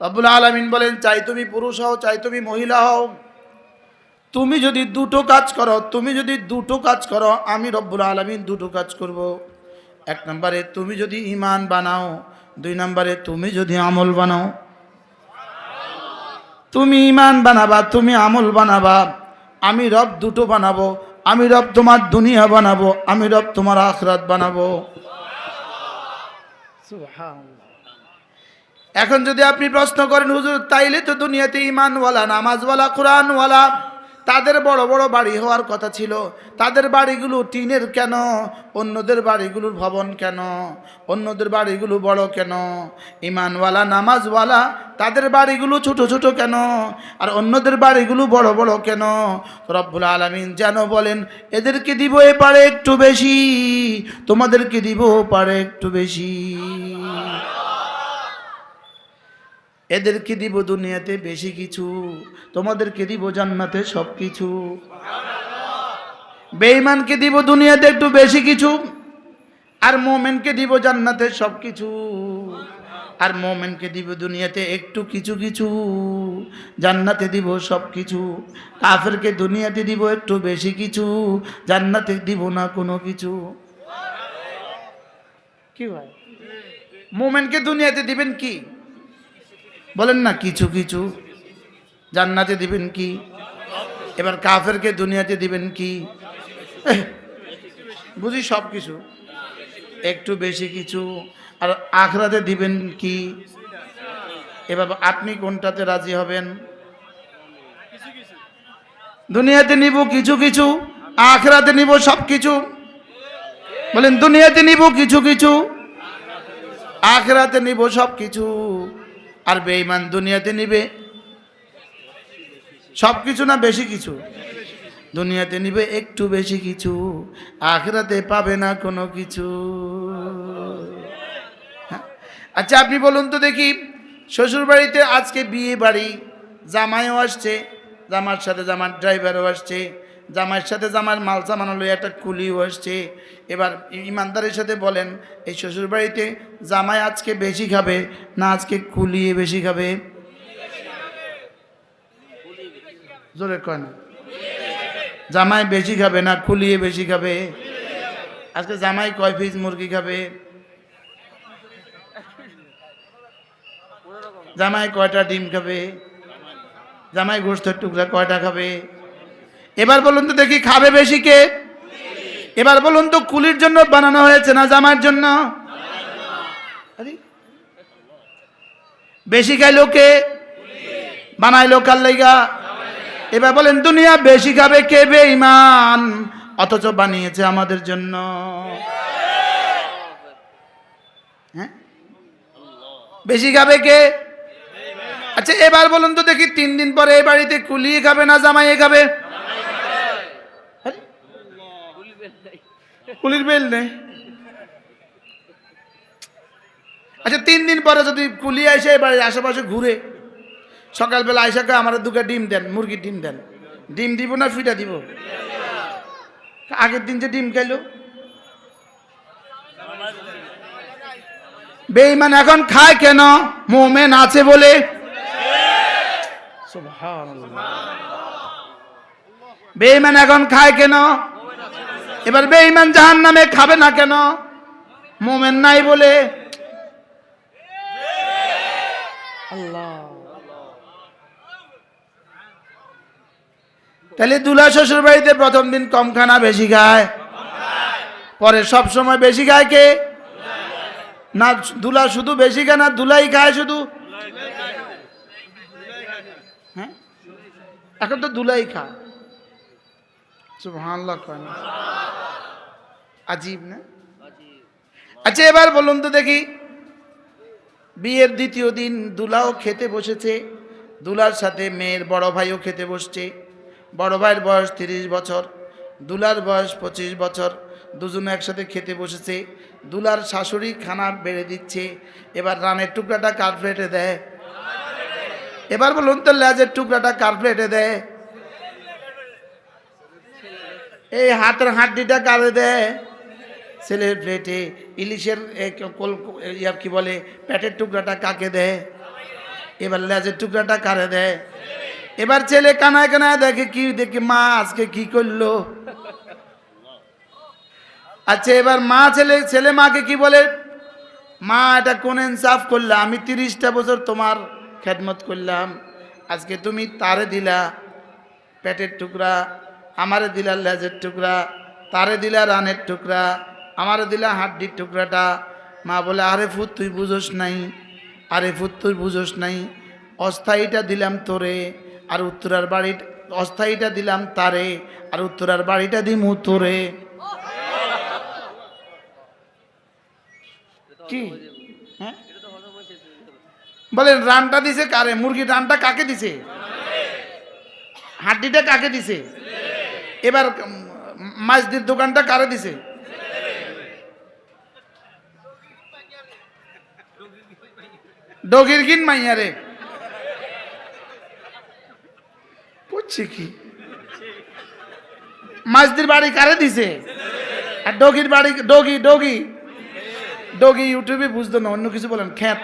রব্বুল আলমিন বলেন, চাই তুমি পুরুষ হও, চাই তুমি মহিলা হও। তুমি যদি দুটো কাজ করো, তুমি যদি দুটো কাজ করো, আমি রব্বুল আলমিন দুটো কাজ করব। এক নম্বরে তুমি যদি ইমান বানাও, দুই নম্বরে তুমি যদি আমল বানাও। তুমি ইমান বানাবা, তুমি আমল বানাবা। আমি রব দুটো বানাবো, আমি রব তোমার দুনিয়া বানাবো, আমি রব তোমার আখরাত বানাবো। এখন যদি আপনি প্রশ্ন করেন, হুজুর, তাইলে তো দুনিয়াতে ইমানওয়ালা নামাজওয়ালা, কোরআনওয়ালা? তাদের বড় বড় বাড়ি হওয়ার কথা ছিল। তাদের বাড়িগুলো টিনের কেন? অন্যদের বাড়িগুলোর ভবন কেন? অন্যদের বাড়িগুলো বড় কেন? ইমানওয়ালা নামাজওয়ালা, তাদের বাড়িগুলো ছোট ছোট কেন? আর অন্যদের বাড়িগুলো বড় বড় কেন? রব্বুল আলমিন যেন বলেন, এদেরকে দিব এ পারে একটু বেশি, তোমাদেরকে দিব পারে একটু বেশি। এদেরকে দিব দুনিয়াতে বেশি কিছু, তোমাদেরকে দিব জান্নাতে সব কিছু। বেঈমানকে দিব দুনিয়াতে একটু বেশি কিছু, আর মোমেনকে দিব জান্নাতে সব কিছু। আর মোমেনকে দিব দুনিয়াতে একটু কিছু কিছু, জান্নাতে দিব সব কিছু। কাফেরকে দুনিয়াতে দিব একটু বেশি কিছু, জান্নাতে দিব না কোনো কিছু। কি ভাই? মোমেনকে দুনিয়াতে দিবেন কি? বলেন না কিছু কিছু। জান্নাতে দিবেন কি? এবার কাফেরকে দুনিয়াতে দিবেন কি? বুঝি সব কিছু। একটু বেশি কিছু। আর আখরাতে দিবেন কি? এবার আপনি কোনটাতে রাজি হবেন? দুনিয়াতে নিব কিছু কিছু, আখরাতে নিব সব কিছু। বলেন, দুনিয়াতে নিব কিছু কিছু, আখরাতে নিব সব কিছু। আর বেঈমান দুনিয়াতে নিবে? সব কিছু না বেশি কিছু? দুনিয়াতে নিবে একটু বেশি কিছু, আখরাতে পাবে না কোনো কিছু। হ্যাঁ। আচ্ছা আপনি বলুন তো দেখি শ্বশুর বাড়িতে আজকে বিয়ে বাড়ি, জামাইও আসছে, জামার সাথে জামার ড্রাইভারও আসছে জামাইয়ের সাথে জামার মাল সামানো লই একটা কুলিও আসছে। এবার ইমানদারের সাথে বলেন, এই শ্বশুর বাড়িতে জামাই আজকে বেশি খাবে না আজকে কুলিয়ে বেশি খাবে? জোরে কয় না। জামাই বেশি খাবে না কুলিয়ে বেশি খাবে? আজকে জামাই কয় পিস মুরগি খাবে? জামাই কয়টা ডিম খাবে? জামাই গোষ্ঠের টুকরা কয়টা খাবে? এবার বলুন তো দেখি খাবে বেশি কে? এবার বলুন তো কুলির জন্য বানানো হয়েছে না জামার জন্য? বেশি খাইলো কে? বানাইলো কার লাইগা? এবার বলেন, দুনিয়া বেশি খাবে কে বেঈমান? অথচ বানিয়েছে আমাদের জন্য। হ্যাঁ? বেশি খাবে কে? আচ্ছা এবার বলুন তো দেখি তিন দিন পরে এই বাড়িতে কুলিয়ে খাবে না জামাইয়ে খাবে? কুলির বেল নেই। আচ্ছা তিন দিন পরে যদি এসে এই বাড়ির আশেপাশে ঘুরে, সকালবেলা আইসাকে আমার দুটো ডিম দেন, মুরগির ডিম দেন। ডিম দিব না, ফিটা দিব? আগের দিন যে ডিম খাইলো। বেইমান এখন খায় কেন? মোমেন আছে বলে। বেইমান এখন খায় কেন? এবার বেইমান জাহান নামে খাবে না কেন? মোমেন নাই বলে। তাহলে দুলা শ্বশুর বাড়িতে প্রথম দিন কম খানা বেশি খায়। পরে সব সময় বেশি খায় কে? না দুলা শুধু বেশি খায় না দুলাই খায় শুধু? হ্যাঁ? এখন তো দুলাই খায়। সুবহানাল্লাহ কয় না। আজীব না? আচ্ছা এবার বলুন তো দেখি। বিয়ের দ্বিতীয় দিন দুলাও খেতে বসেছে। দুলার সাথে মেয়ের বড় ভাইও খেতে বসছে। বড় ভাইয়ের বয়স তিরিশ বছর, দুলার বয়স পঁচিশ বছর, দুজনে একসাথে খেতে বসেছে। দুলার শাশুড়ি খানা বেড়ে দিচ্ছে। এবার রানের টুকরাটা কার প্লেটে দেয়। এবার বলুন তো, লেজের টুকরাটা কার প্লেটে দেয়। এই হাতের হাড্ডিটা কারে দেয়। ছেলের প্লেটে ইলিশের কল- ইয়ার কি বলে, প্যাটের টুকরাটা কাকে দেয়? এবার লেজের টুকরাটা কারে দেয়? এবার ছেলে কানায় কানায় দেখে কি, দেখে মা আজকে কি করল? আচ্ছা এবার মা ছেলে ছেলে মাকে কি বলে? মা, এটা কোন ইনসাফ করলা? আমি তিরিশটা বছর তোমার খেদমত করলাম। আজকে তুমি তারে দিলা পেটের টুকরা, আমারে দিলা লেজের টুকরা, তারে দিলা রানের টুকরা। আমারে দিলা হাড্ডির টুকরাটা। মা বলে, আরে ফুত, তুই বুঝোস নাই। আরে ফুত, তুই বুঝোস নাই। অস্থায়ীটা দিলাম তোরে আর উত্তরার বাড়ি অস্থায়ীটা দিলাম তারে আর উত্তরার বাড়িটা দিমু তোরে। কি? হ্যাঁ? বলেন, রানটা দিছে কারে? মুরগির রানটা কাকে দিছে? হাড্ডিটা কাকে দিছে? এবার মাছদির দোকানটা কারে দিছে? ডগির কিন মাইয়ারে বুঝছি কি? মাছদির বাড়ি কারে দিছে? আর ডগির বাড়ি ডগি ডগি ডগি ইউটিউবে বুঝতো না, অন্য কিছু বলেন, খ্যাত।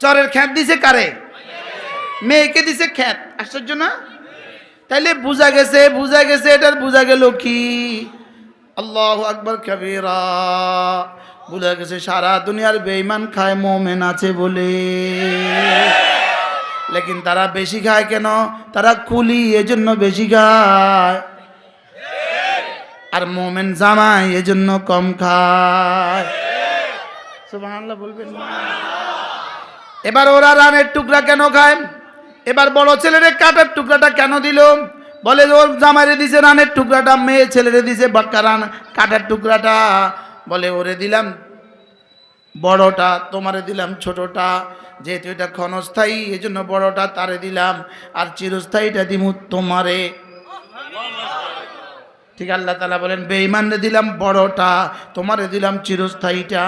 চরের খ্যাত দিছে কারে? মেয়েকে দিছে খ্যাত। আশ্চর্য না? তাইলে বুঝা গেছে বুঝা গেছে, এটার বুঝা গেল কি? আল্লাহ আকবর কবিরা। বুঝা গেছে, সারা দুনিয়ার বেইমান খায়, মোমেন আছে বলে। লেকিন তারা বেশি খায় কেন? তারা কুলি এজন্য বেশি খায়। আর মোমেন জামাই এজন্য কম খায়। বলবেন। এবার ওরা রানের টুকরা কেন খায়? এবার বড় ছেলেরে কাটার টুকরাটা কেন দিল? বলে ওর জামাইরে দিছে রানের টুকরাটা, মেয়ে ছেলেরে দিছে বাক্কা রান কাটার টুকরাটা। বলে, ওরে দিলাম বড়টা, তোমারে দিলাম ছোটটা। যেহেতু এটা ক্ষণস্থায়ী এই জন্য বড়টা তারে দিলাম। আর চিরস্থায়ীটা দিমু তোমারে। ঠিক আল্লাহ তালা বলেন, বেঈমানরে দিলাম বড়টা, তোমারে দিলাম চিরস্থায়ীটা।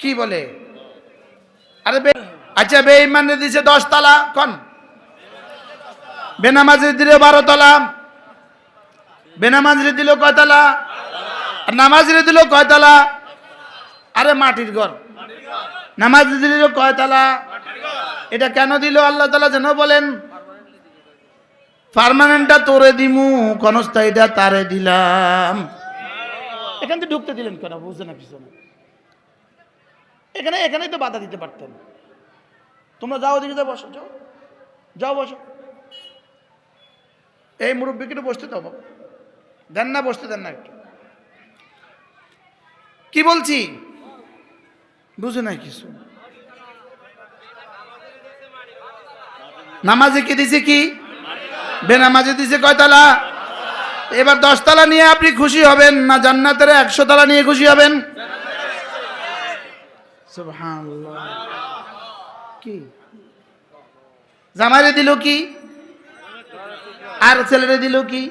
কি বলে? আরে আচ্ছা বেঈমানরে দিছে দশ তালা কন। বেনামাজি দিলে বারো তলা বেনামাজরে দিল কয়তলা আর নামাজরে দিল কয়তলা আরে মাটির ঘর। নামাজ দিল কয়তলা এটা কেন দিল? আল্লাহ তালা যেন বলেন পারমানেন্টটা তোরে দিমু কনস্থায়ীটা তারে দিলাম। এখান থেকে ঢুকতে দিলেন কেন? বুঝছে না পিছনে? এখানে, এখানেই তো বাধা দিতে পারতেন। তোমরা যাও দিকে যাও, বসো, যাও। যাও, বসো। এই মুরব্বীকে বসতে দাও বাবা। দেন না, বসতে দেন না একটু। কি বলছি? বুঝে নাই কিছু। নামাজে কি দিছে কি? বেনামাজে দিছে কয়তলা এবার দশতলা নিয়ে আপনি খুশি হবেন না জান্নাতের একশো তলা নিয়ে খুশি হবেন? কি? জামাইরে দিল কি? আর ছেলেরে দিল কি?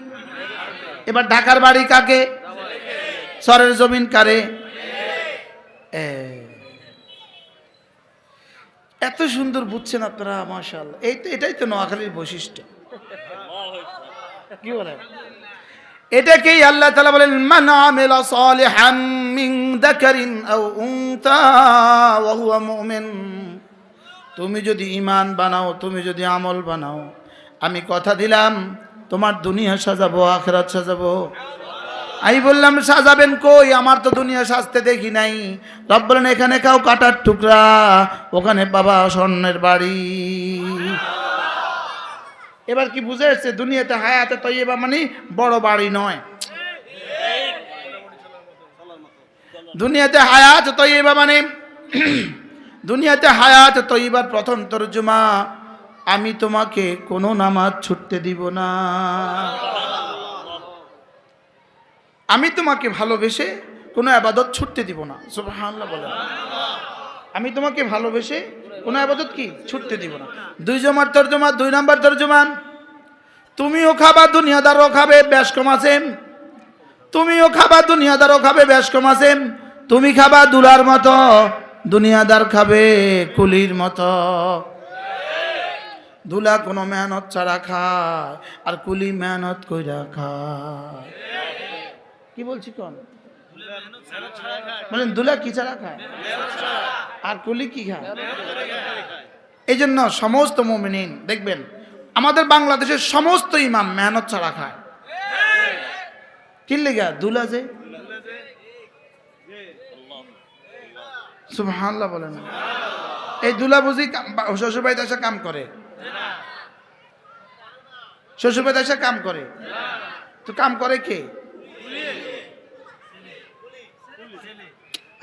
এবার ঢাকার বাড়ি কাকে? সরের জমিন কারে? এত সুন্দর বুঝছেন আপনারা, মাশাআল্লাহ। এই তো, এটাই তো নোয়াখালীর বৈশিষ্ট্য। কি বলেন? এটাকেই আল্লাহ তালা বলেন, মান আমিলা সালিহাম মিন যাকারিন আও উনতা ওয়া হুয়া মুমিন। তুমি যদি ইমান বানাও, তুমি যদি আমল বানাও। আমি কথা দিলাম তোমার দুনিয়া সাজাবো, আখেরাত সাজাবো। আমি বললাম, সাজাবেন কই? আমার তো দুনিয়া সাজতে দেখি নাই। রব বলেন, এখানে কাউ কাটার টুকরা? ওখানে বাবা স্বর্ণের বাড়ি। এবার কি বুঝে এসছে, দুনিয়াতে হায়াতে তৈবা মানে বড় বাড়ি নয়। দুনিয়াতে হায়াত তৈবা মানে দুনিয়াতে হায়াত তৈবার প্রথম তর্জমা। আমি তোমাকে কোনো নামাজ ছুটতে দিব না। আমি তোমাকে ভালোবেসে কোনো আবাদত ছুটতে দিব না। বলেন। আমি তোমাকে ভালোবেসে কোনো আবাদত কি? ছুটতে দিব না। দুই জমার তর্জমা, দুই নাম্বার তর্জমা তুমিও খাবা, দুনিয়াদারও খাবে বেশ কম আছে তুমিও খাবা, দুনিয়াদারও খাবে বেশ কম আছে তুমি খাবা দুলার মতো, দুনিয়াদার খাবে কুলির মতো। দুলা কোনো মেহনত ছাড়া খায়, আর কুলি মেহনত কইরা খায়। কি বলছি কোন? বলেন দুলা কি ছাড়া খায়? আর কুলি কি খায়? এই জন্য সমস্ত মোমিনিন, দেখবেন, আমাদের বাংলাদেশের সমস্ত ইমাম মেহনত ছাড়া খায়। কি লেগা? দুলা যে? বলেন। এই দুলা বুঝি শ্বশুর বাড়িতে এসে কাম করে। শ্বশুর বাড়িতে এসে কাম করে। তো কাম করে কে?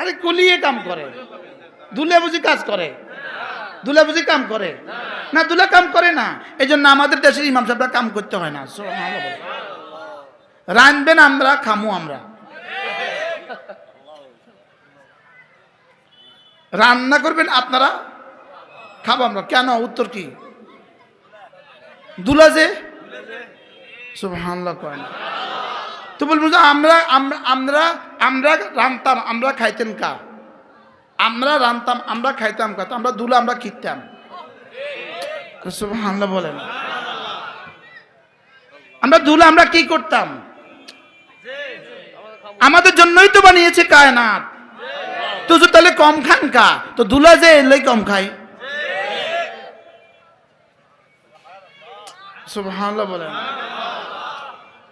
আরে কুলিয়ে কাম করে। দুলে বুঝি কাজ করে। দুলা বুঝি কাম করে। না, দুলা কাম করে না। এই জন্য আমাদের দেশের ইমাম সাহেবরা কাম করতে হয় না। রানবেন আমরা, খামু আমরা। রান্না করবেন আপনারা? খাব আমরা। কেন? উত্তর কি? দুলা যে তো বলব আমরা আমরা আমরা আমরা খাইতেন কা? আমরা আমরা খাইতাম কা? আমরা দুলা, আমরা কিনতাম বলেন। আমরা দুলা, আমরা কি করতাম? আমাদের জন্যই তো বানিয়েছে কায়নাত। তো যে তাহলে কম খান কা? তো দুলা যে এলেই কম খাই সুবহানাল্লাহ বলেন।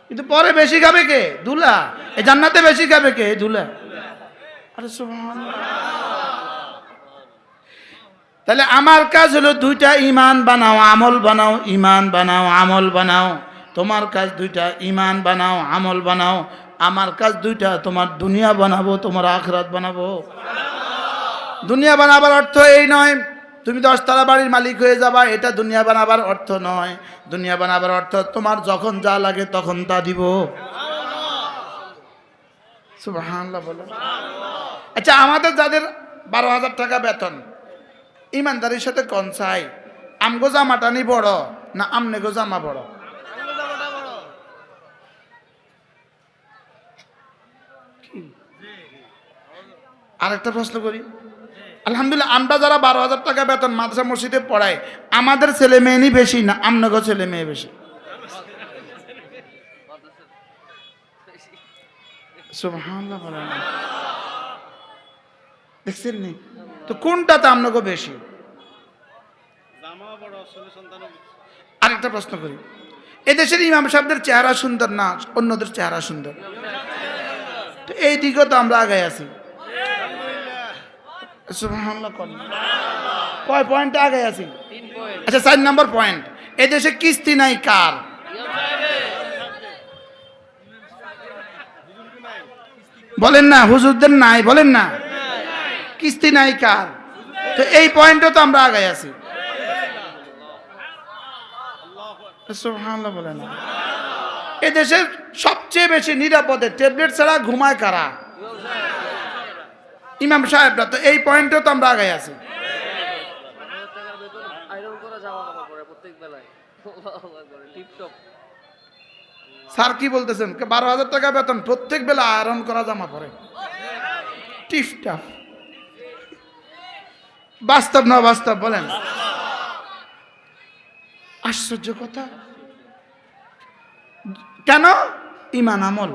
কিন্তু পরে বেশি খাবে কে? দুলা। এই জান্নাতে বেশি খাবে কে? দুলা। আরে তাহলে আমার কাজ হলো দুইটা ইমান বানাও, আমল বানাও ইমান বানাও, আমল বানাও। তোমার কাজ দুইটা ইমান বানাও, আমল বানাও। আমার কাজ দুইটা, তোমার দুনিয়া বানাবো, তোমার আখরাত বানাবো। দুনিয়া বানাবার অর্থ এই নয় তুমি দশতলা বাড়ির মালিক হয়ে যাবা, এটা দুনিয়া বানাবার অর্থ নয়। দুনিয়া বানাবার অর্থ, তোমার যখন যা লাগে তখন তা দিব। আচ্ছা আমাদের যাদের বারো হাজার টাকা বেতন, ইমানদারির সাথে কনসাই আমগো জামাটানি বড় না আমনে গো জামা বড়? আরেকটা প্রশ্ন করি। আলহামদুলিল্লাহ, আমরা যারা বারো হাজার টাকা বেতন মাদ্রাসা মসজিদে পড়াই, আমাদের ছেলে মেয়েনি বেশি না, আমনগো ছেলে মেয়ে বেশি। দেখছেন নি? তো কোনটাতে আমনগো বেশি? আরেকটা প্রশ্ন করি। এদেশের ইমাম সাহেবদের চেহারা সুন্দর না অন্যদের চেহারা সুন্দর? তো এই দিকেও তো আমরা আগে আছি। কয় পয়েন্ট আগে আছি? আচ্ছা চার নম্বর পয়েন্ট এদেশে কিস্তি নাই কার? বলেন না হুজুরদের নাই বলেন না। কিস্তি নাই কার? তো এই পয়েন্টও তো আমরা আগে আছি। বলেন এদেশের সবচেয়ে বেশি নিরাপদে ট্যাবলেট ছাড়া ঘুমায় কারা? ইমাম সাহেবরা, তো এই পয়েন্টেও তো আমরা আগে আছি। স্যার কি বলতেছেন? বারো হাজার টাকা বেতন, প্রত্যেক বেলা আয়রন করা জামা পরে। টিফটাফ বাস্তব না বাস্তব, বলেন। আশ্চর্য কথা। কেন? ইমান আমল।